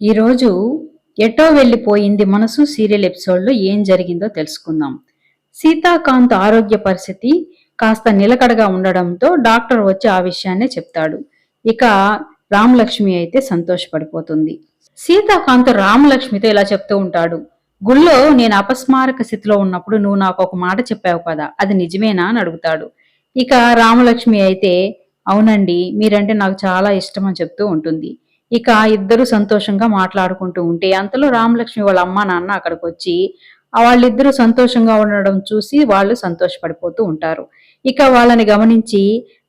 ఈరోజు ఎటో వెళ్ళిపోయింది మనసు సీరియల్ ఎపిసోడ్లో ఏం జరిగిందో తెలుసుకుందాం. సీతాకాంత్ ఆరోగ్య పరిస్థితి కాస్త నిలకడగా ఉండడంతో డాక్టర్ వచ్చి ఆ విషయాన్నే చెప్తాడు. ఇక రామలక్ష్మి అయితే సంతోషపడిపోతుంది. సీతాకాంత్ రామలక్ష్మితో ఇలా చెప్తూ ఉంటాడు. గుళ్ళో నేను అపస్మారక స్థితిలో ఉన్నప్పుడు నువ్వు నాకు ఒక మాట చెప్పావు కదా అది నిజమేనా? అని అడుగుతాడు. ఇక రామలక్ష్మి అయితే అవునండి మీరంటే నాకు చాలా ఇష్టం అని చెప్తూ ఉంటుంది. ఇక ఇద్దరు సంతోషంగా మాట్లాడుకుంటూ ఉంటే అంతలో రామలక్ష్మి వాళ్ళ అమ్మ నాన్న అక్కడికి వచ్చి వాళ్ళిద్దరూ సంతోషంగా ఉండడం చూసి వాళ్ళు సంతోషపడిపోతూ ఉంటారు. ఇక వాళ్ళని గమనించి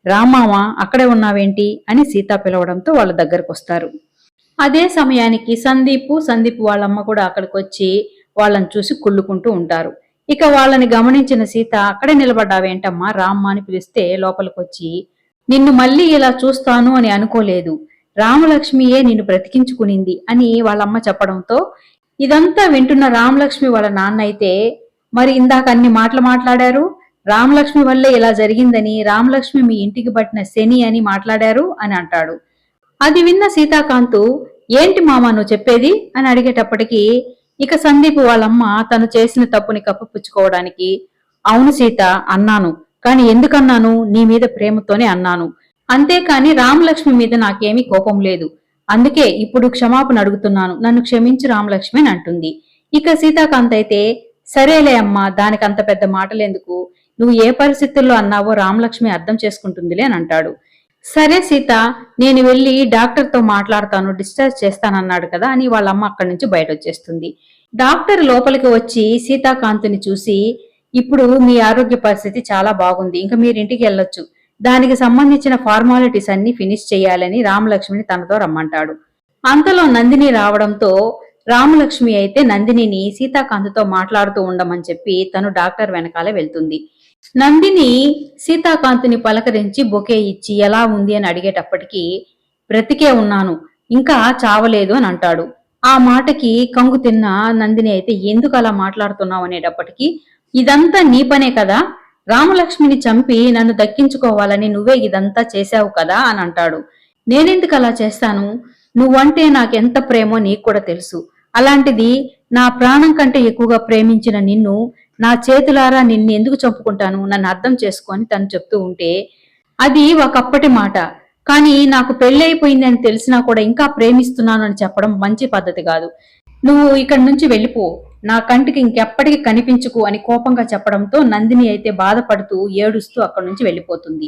రామామ అక్కడే ఉన్నావేంటి? అని సీత పిలవడంతో వాళ్ళ దగ్గరకు వస్తారు. అదే సమయానికి సందీపు సందీప్ వాళ్ళమ్మ కూడా అక్కడికి వచ్చి వాళ్ళని చూసి కుళ్ళుకుంటూ ఉంటారు. ఇక వాళ్ళని గమనించిన సీత అక్కడే నిలబడ్డావేంటమ్మా? రామ్మ అని పిలిస్తే లోపలికి వచ్చి నిన్ను మళ్ళీ ఇలా చూస్తాను అని అనుకోలేదు. రామలక్ష్మియే నిన్ను బ్రతికించుకునింది అని వాళ్ళమ్మ చెప్పడంతో ఇదంతా వింటున్న రామలక్ష్మి వాళ్ళ నాన్న అయితే మరి ఇందాక అన్ని మాటలు మాట్లాడారు? రామలక్ష్మి వల్లే ఇలా జరిగిందని రామలక్ష్మి మీ ఇంటికి పట్టిన శని అని మాట్లాడారు? అని అంటాడు. అది విన్న సీతాకాంతు ఏంటి మామ నువ్వు చెప్పేది? అని అడిగేటప్పటికి ఇక సందీప్ వాళ్ళమ్మ తను చేసిన తప్పుని కప్పిపుచ్చుకోవడానికి అవును సీత అన్నాను. కాని ఎందుకన్నాను? నీ మీద ప్రేమతోనే అన్నాను. అంతేకాని రామలక్ష్మి మీద నాకేమీ కోపం లేదు. అందుకే ఇప్పుడు క్షమాపణ అడుగుతున్నాను. నన్ను క్షమించు రామలక్ష్మి అని అంటుంది. ఇక సీతాకాంత్ అయితే సరేలే అమ్మా దానికి అంత పెద్ద మాటలెందుకు? నువ్వు ఏ పరిస్థితుల్లో అన్నావో రామలక్ష్మి అర్థం చేసుకుంటుందిలే అని అంటాడు. సరే సీత నేను వెళ్ళి డాక్టర్తో మాట్లాడతాను డిశ్చార్జ్ చేస్తానన్నాడు కదా అని వాళ్ళ అమ్మ అక్కడి నుంచి బయట వచ్చేస్తుంది డాక్టర్ లోపలికి వచ్చి సీతాకాంత్ని చూసి ఇప్పుడు మీ ఆరోగ్య పరిస్థితి చాలా బాగుంది ఇంకా మీరు ఇంటికి వెళ్ళొచ్చు. దానికి సంబంధించిన ఫార్మాలిటీస్ అన్ని ఫినిష్ చేయాలని రామలక్ష్మిని తనతో రమ్మంటాడు. అంతలో నందిని రావడంతో రామలక్ష్మి అయితే నందినిని సీతాకాంత్తో మాట్లాడుతూ ఉండమని చెప్పి తను డాక్టర్ వెనకాలే వెళ్తుంది. నందిని సీతాకాంత్ని పలకరించి బొకే ఇచ్చి ఎలా ఉంది? అని అడిగేటప్పటికి బ్రతికే ఉన్నాను ఇంకా చావలేదు అని అంటాడు. ఆ మాటకి కంగు తిన్న నందిని అయితే ఎందుకు అలా మాట్లాడుతున్నావు? అనేటప్పటికీ ఇదంతా నీ పనే కదా రామలక్ష్మిని చంపి నన్ను దక్కించుకోవాలని నువ్వే ఇదంతా చేశావు కదా అని అంటాడు. నేనెందుకు అలా చేస్తాను? నువ్వంటే నాకెంత ప్రేమో నీకు కూడా తెలుసు. అలాంటిది నా ప్రాణం కంటే ఎక్కువగా ప్రేమించిన నిన్ను నా చేతులారా నిన్ను ఎందుకు చంపుకుంటాను? నన్ను అర్థం చేసుకొని తను చెప్తూ ఉంటే అది ఒకప్పటి మాట. కానీ నాకు పెళ్ళైపోయింది తెలిసినా కూడా ఇంకా ప్రేమిస్తున్నాను అని చెప్పడం మంచి పద్ధతి కాదు. నువ్వు ఇక్కడి నుంచి వెళ్ళిపో. నా కంటికి ఇంకెప్పటికీ కనిపించుకు అని కోపంగా చెప్పడంతో నందిని అయితే బాధపడుతూ ఏడుస్తూ అక్కడి నుంచి వెళ్ళిపోతుంది.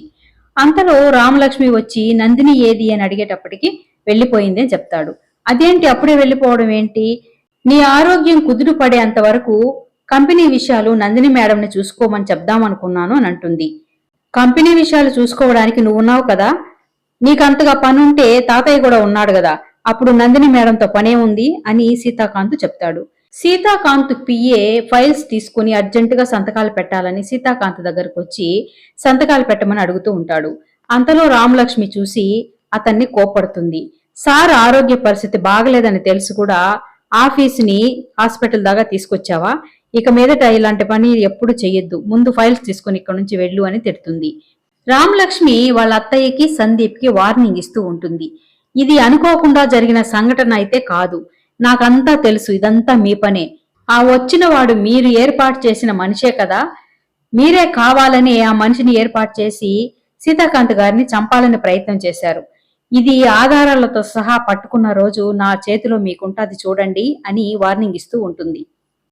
అంతలో రామలక్ష్మి వచ్చి నందిని ఏది? అని అడిగేటప్పటికి వెళ్ళిపోయింది అని చెప్తాడు. అదేంటి అప్పుడే వెళ్ళిపోవడం ఏంటి? నీ ఆరోగ్యం కుదురు పడేంత వరకు కంపెనీ విషయాలు నందిని మేడంని చూసుకోమని చెప్దామనుకున్నాను అని అంటుంది. కంపెనీ విషయాలు చూసుకోవడానికి నువ్వు ఉన్నావు కదా? నీకంతగా పనుంటే తాతయ్య కూడా ఉన్నాడు కదా? అప్పుడు నందిని మేడంతో పనే ఉంది అని సీతాకాంత్ చెప్తాడు. సీతాకాంత్ పిఏ ఫైల్స్ తీసుకుని అర్జెంటుగా సంతకాలు పెట్టాలని సీతాకాంత్ దగ్గరకు వచ్చి సంతకాలు పెట్టమని అడుగుతూ ఉంటాడు. అంతలో రామలక్ష్మి చూసి అతన్ని కోపడుతుంది సార్ ఆరోగ్య పరిస్థితి బాగలేదని తెలిసి కూడా ఆఫీస్ని హాస్పిటల్ దాకా తీసుకొచ్చావా? ఇక మీదట ఇలాంటి పని ఎప్పుడు చెయ్యొద్దు. ముందు ఫైల్స్ తీసుకుని ఇక్కడ నుంచి వెళ్ళు అని తిడుతుంది. రామలక్ష్మి వాళ్ళ అత్తయ్యకి సందీప్కి వార్నింగ్ ఇస్తూ ఉంటుంది. ఇది అనుకోకుండా జరిగిన సంఘటన అయితే కాదు. నాకంతా తెలుసు ఇదంతా మీ పనే. ఆ వచ్చిన వాడు మీరు ఏర్పాటు చేసిన మనిషే కదా. మీరే కావాలని ఆ మనిషిని ఏర్పాటు చేసి సీతాకాంత్ గారిని చంపాలని ప్రయత్నం చేశారు. ఇది ఆధారాలతో సహా పట్టుకున్న రోజు నా చేతిలో మీకుంటాది చూడండి అని వార్నింగ్ ఇస్తూ ఉంటుంది.